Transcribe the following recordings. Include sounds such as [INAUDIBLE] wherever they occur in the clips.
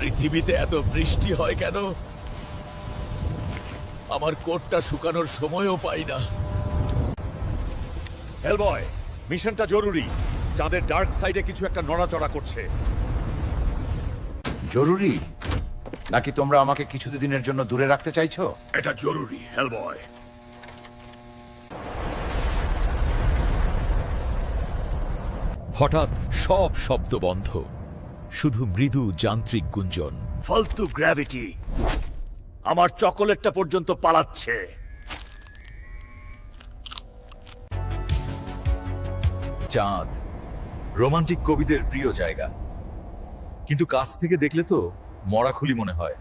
পৃথিবীতে এত বৃষ্টি হয় কেন? আমার কোটটা শুকানোর সময়ও পাই না। হেলবয় মিশনটা জরুরি। চাঁদের ডার্ক সাইডে কিছু একটা নড়াচড়া করছে। জরুরি? নাকি তোমরা আমাকে কিছু দিনের জন্য দূরে রাখতে চাইছো? এটা জরুরি হেলবয় হঠাৎ সব শব্দ বন্ধ। শুধু মৃদু যান্ত্রিক গুঞ্জন। ফালতু গ্র্যাভিটি আমার চকোলেটটা পর্যন্ত পালাচ্ছে। চাঁদ রোমান্টিক কবিদের প্রিয় জায়গা। কিন্তু কাছ থেকে দেখলে তো মরাখুলি মনে হয়।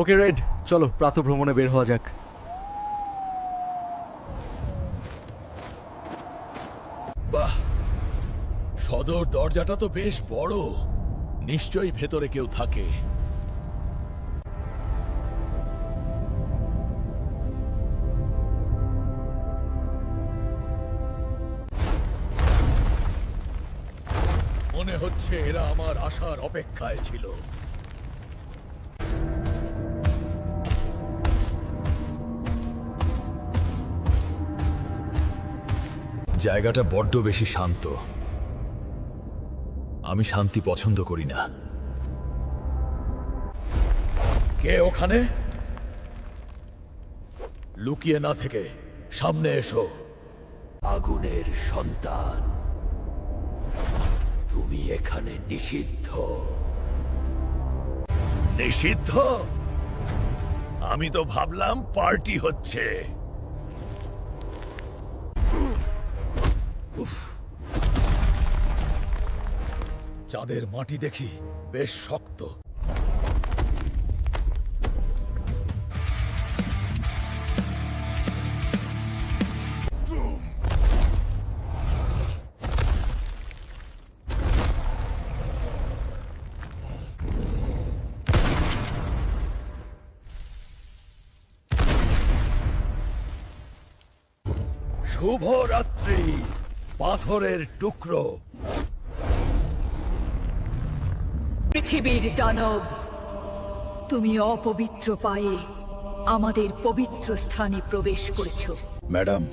Okay, red. চলো, প্রাতভ্রমণে বের হওয়া যাক। বাহ, সদর দরজাটা তো বেশ বড়। নিশ্চয়ই ভেতরে কেউ থাকে। মনে হচ্ছে এরা আমার আসার অপেক্ষায় ছিল। জায়গাটা বড্ড বেশি শান্ত। আমি শান্তি পছন্দ করি না। কে ওখানে? লুকিয়ে না থেকে সামনে এসো। আগুনের সন্তান, তুমি এখানে নিষিদ্ধ। নিষিদ্ধ? আমি তো ভাবলাম পার্টি হচ্ছে। চাঁদের মাটি দেখি বেশ শক্ত। শুভ রাত্রি। পাথরের টুকরো। পৃথিবীর দানব তুমি অপবিত্র পায়ে আমাদের পবিত্র স্থানে প্রবেশ করেছ। ম্যাডাম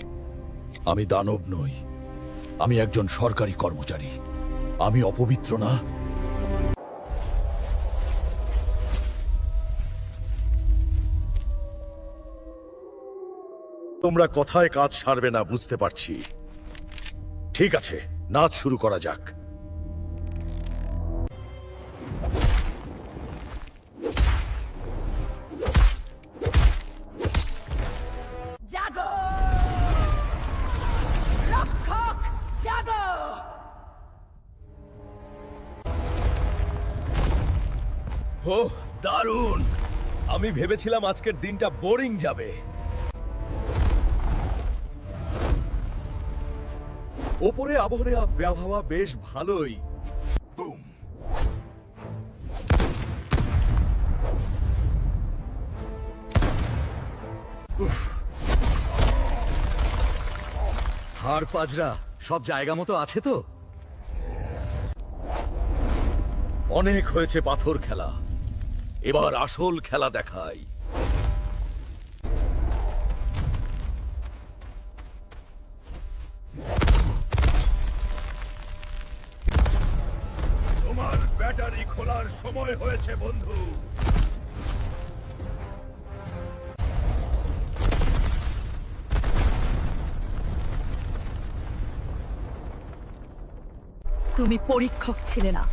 আমি দানব নই। আমি একজন সরকারি কর্মচারী। আমি অপবিত্র না। তোমরা কথায় কাজ সারবে না বুঝতে পারছি। ঠিক আছে নাচ শুরু করা যাক। ও দারুণ! আমি ভেবেছিলাম আজকের দিনটা বোরিং যাবে। ওপরে আবহাওয়া আবহাওয়া বেশ ভালোই। বুম হাড় পাজরা সব জায়গা মতো আছে তো? অনেক হয়েছে পাথর খেলা। এবার আসল খেলা দেখাই। খোলার সময় হয়েছে বন্ধু। তুমি পরীক্ষক ছিলে না।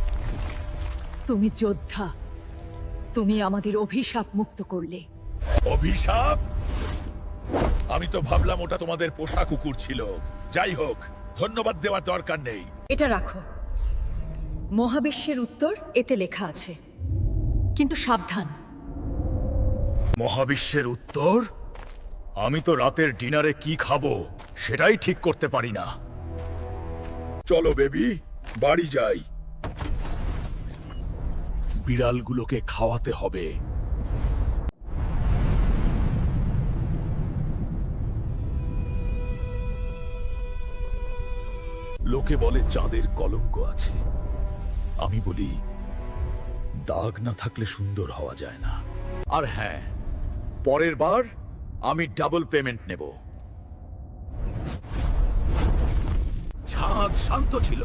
তুমি যোদ্ধা। তুমি আমাদের অভিশাপ মুক্ত করলে। অভিশাপ? আমি তো ভাবলাম ওটা তোমাদের পোষা কুকুর ছিল। যাই হোক ধন্যবাদ দেওয়ার দরকার নেই। এটা রাখো। মহাবিশ্বের উত্তর এতে লেখা আছে। কিন্তু সাবধান। মহাবিশ্বের উত্তর? আমি তো রাতের ডিনারে কি খাব, সেটাই ঠিক করতে পারি না। চলো বেবি, বাড়ি যাই। বিড়ালগুলোকে খাওয়াতে হবে। লোকে বলে চাঁদের কলঙ্ক আছে। আমি বলি, দাগ না থাকলে সুন্দর হওয়া যায় না। আর হ্যাঁ পরের বার আমি ডাবল পেমেন্ট নেব। ছাদ শান্ত ছিল।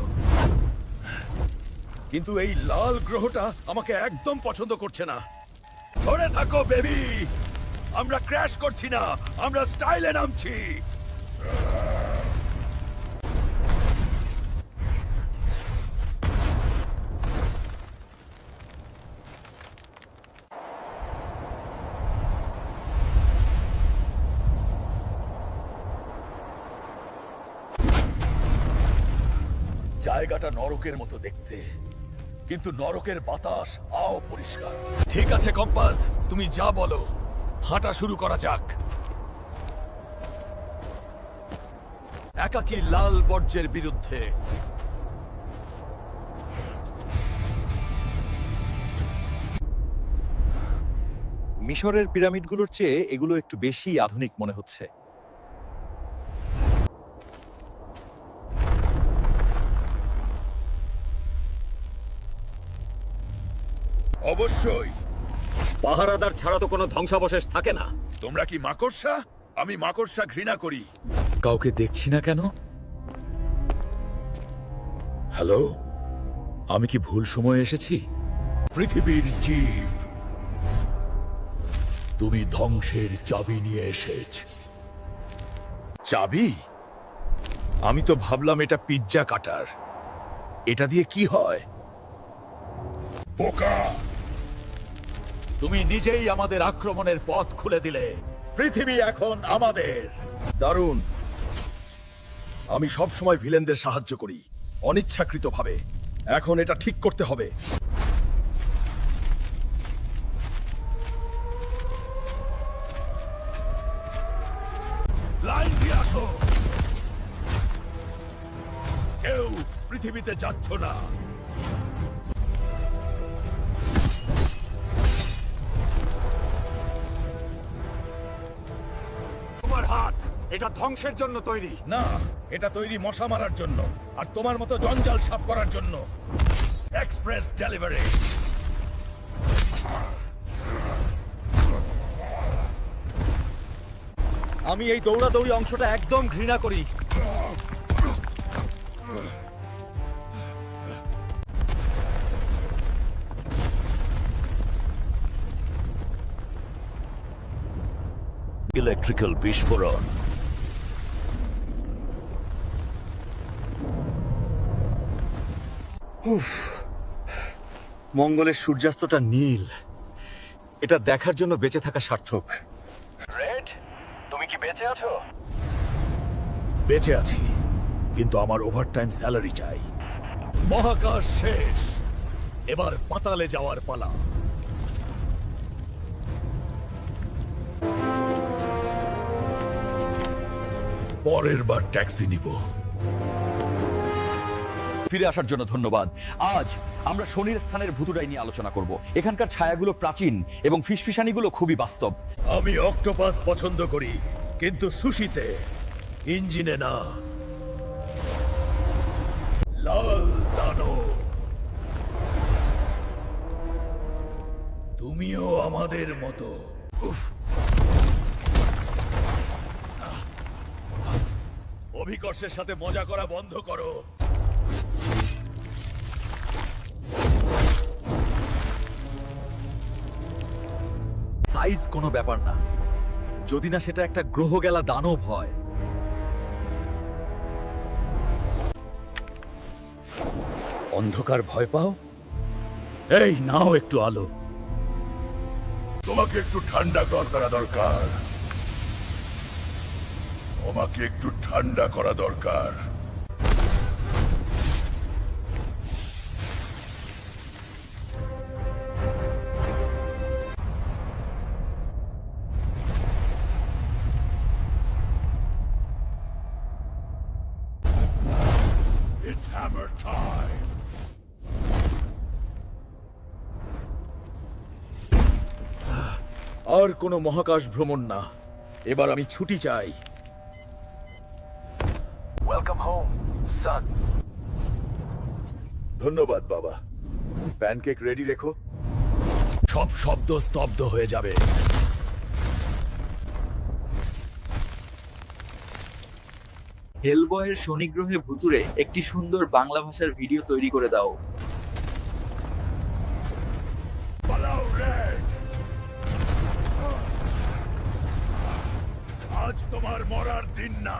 কিন্তু এই লাল গ্রহটা আমাকে একদম পছন্দ করছে না। ধরে থাকো বেবি আমরা ক্র্যাশ করছি না, আমরা স্টাইলে নামছি। জায়গাটা নরকের মতো দেখতে। কিন্তু নরকের বাতাস আও পরিষ্কার। ঠিক আছে, কম্পাস, তুমি যা বলো, হাঁটা শুরু করা যাক। একাকী লাল বর্জ্যের বিরুদ্ধে। মিশরের পিরামিডগুলোর চেয়ে এগুলো একটু বেশি আধুনিক মনে হচ্ছে। অবশ্যই। পাহারাদার ছাড়া তো কোনো ধ্বংসাবশেষ থাকে না। তোমরা কি মাকড়সা? আমি মাকড়সা ঘৃণা করি। কাউকে দেখছি না কেন? হ্যালো? আমি কি ভুল সময়ে এসেছি? পৃথিবীর জীব তুমি ধ্বংসের চাবি নিয়ে এসেছ। চাবি? আমি তো ভাবলাম এটা পিজ্জা কাটার। এটা দিয়ে কি হয়? বোকা! তুমি নিজেই আমাদের আক্রমণের পথ খুলে দিলে। পৃথিবী এখন আমাদের। দারুণ। আমি সব সময় ভিলেনদের সাহায্য করি অনিচ্ছাকৃতভাবে। এখন এটা ঠিক করতে হবে। লাইন দিয়ে আসো। কেউ পৃথিবীতে যাচ্ছ না। এটা ধ্বংসের জন্য তৈরি। না এটা তৈরি মশা মারার জন্য আর তোমার মতো জঞ্জাল সাফ করার জন্য। এক্সপ্রেস ডেলিভারি আমি এই দৌড়াদৌড়ি অংশটা একদম ঘৃণা করি। ইলেকট্রিক্যাল বিস্ফোরণ। মঙ্গলের সূর্যাস্তটা নীল। এটা দেখার জন্য বেঁচে থাকা সার্থক। তুমি কি বেঁচে আছি? কিন্তু আমার ওভারটাইম স্যালারি চাই। মহাকাশ শেষ। এবার পাতালে যাওয়ার পালা। পরের বার ট্যাক্সি নিব। ফিরে আসার জন্য ধন্যবাদ। আজ আমরা শনির স্থানের ভুতুরাই নিয়ে আলোচনা করব। এখানকার ছায়াগুলো প্রাচীন এবং ফিসফিসানিগুলো খুবই বাস্তব। আমি অক্টোপাস পছন্দ করি, কিন্তু সুশিতে ইঞ্জিনে না। লাল তুমিও আমাদের মতো। অভিকর্ষের সাথে মজা করা বন্ধ করো। সাইজ কোনো ব্যাপার না। যদি না সেটা একটা গ্রহ গেলা দানব হয়। অন্ধকার ভয় পাও? এই নাও একটু আলো। তোমাকে একটু ঠান্ডা করা দরকার। তোমাকে একটু ঠান্ডা করা দরকার। It's hammer time. [SIGHS] আর কোনো মহাকাশ ভ্রমণ না। এবার আমি ছুটি চাই। Welcome home, son. ধন্যবাদ বাবা। প্যানকেক রেডি রেখো। সব শব্দ স্তব্ধ হয়ে যাবে। হেলবয়ের শনিগ্রহে ভুতুরে একটি সুন্দর বাংলা ভাষার ভিডিও তৈরি করে দাও। আজ তোমার মরার দিন না।